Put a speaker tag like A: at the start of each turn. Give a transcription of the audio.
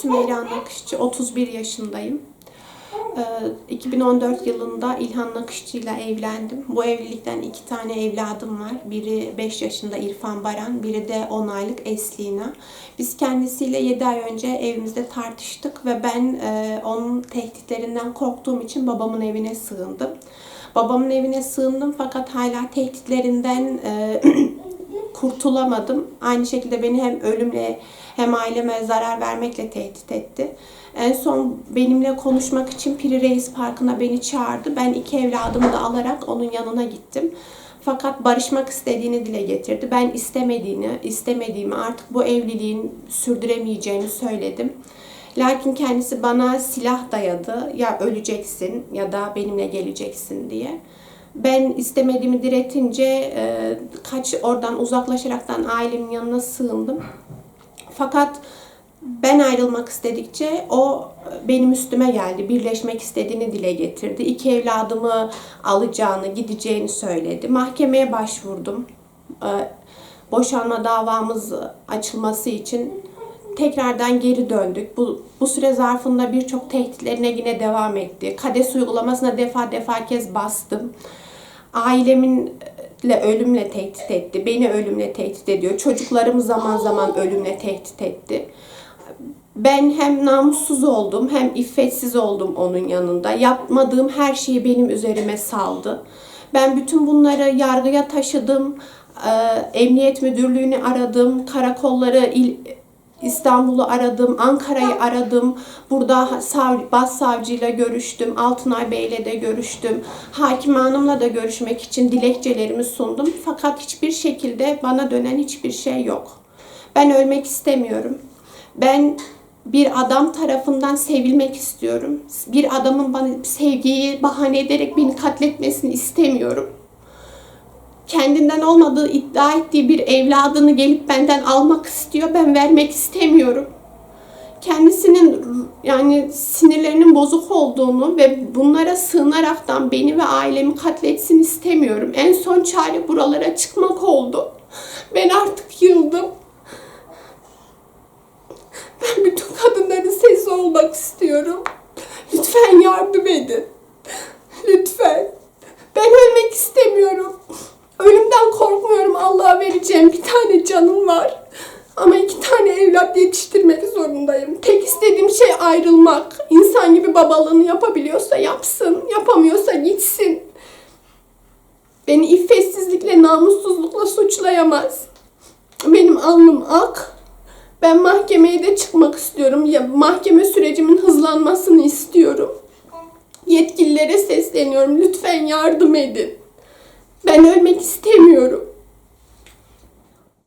A: Sümeyra Nakışçı, 31 yaşındayım. Ee, 2014 yılında İlhan Nakışçı ile evlendim. Bu evlilikten iki tane evladım var. Biri 5 yaşında İrfan Baran, biri de 10 aylık Eslina. Biz kendisiyle 7 ay önce evimizde tartıştık ve ben e, onun tehditlerinden korktuğum için babamın evine sığındım. Babamın evine sığındım fakat hala tehditlerinden e, kurtulamadım. Aynı şekilde beni hem ölümle hem aileme zarar vermekle tehdit etti. En son benimle konuşmak için Piri Reis Parkı'na beni çağırdı. Ben iki evladımı da alarak onun yanına gittim. Fakat barışmak istediğini dile getirdi. Ben istemediğini, istemediğimi artık bu evliliğin sürdüremeyeceğini söyledim. Lakin kendisi bana silah dayadı. Ya öleceksin ya da benimle geleceksin diye. Ben istemediğimi diretince e, kaç oradan uzaklaşaraktan ailemin yanına sığındım. Fakat ben ayrılmak istedikçe o benim üstüme geldi. Birleşmek istediğini dile getirdi. İki evladımı alacağını, gideceğini söyledi. Mahkemeye başvurdum. Ee, Boşanma davamız açılması için tekrardan geri döndük. Bu, bu süre zarfında birçok tehditlerine yine devam etti. KADES uygulamasına defa defa kez bastım. Aileminle ölümle tehdit etti. Beni ölümle tehdit ediyor. Çocuklarımı zaman zaman ölümle tehdit etti. Ben hem namussuz oldum hem iffetsiz oldum onun yanında. Yapmadığım her şeyi benim üzerime saldı. Ben bütün bunları yargıya taşıdım. Ee, Emniyet müdürlüğünü aradım. Karakolları il, İstanbul'u aradım, Ankara'yı aradım. Burada sav, başsavcıyla görüştüm, Altınay Bey'le de görüştüm. Hakim Hanım'la da görüşmek için dilekçelerimi sundum. Fakat hiçbir şekilde bana dönen hiçbir şey yok. Ben ölmek istemiyorum. Ben bir adam tarafından sevilmek istiyorum. Bir adamın bana sevgiyi bahane ederek beni katletmesini istemiyorum. Kendinden olmadığı iddia ettiği bir evladını gelip benden almak istiyor. Ben vermek istemiyorum. Kendisinin yani sinirlerinin bozuk olduğunu ve bunlara sığınaraktan beni ve ailemi katletsin istemiyorum. En son çare buralara çıkmak oldu. Ben artık yıldım. Ben bütün kadınların sesi olmak istiyorum. Lütfen yardım edin. Lütfen. Ben ölmek istemiyorum. Ölümden korkmuyorum. Allah'a vereceğim bir tane canım var. Ama iki tane evlat yetiştirmek zorundayım. Tek istediğim şey ayrılmak. İnsan gibi babalığını yapabiliyorsa yapsın. Yapamıyorsa gitsin. Beni iffetsizlikle, namussuzlukla suçlayamaz. Benim alnım ak. Ben mahkemeye de çıkmak istiyorum. Ya mahkeme sürecimin hızlanmasını istiyorum. Yetkililere sesleniyorum. Lütfen yardım edin. Ben ölmek istemiyorum.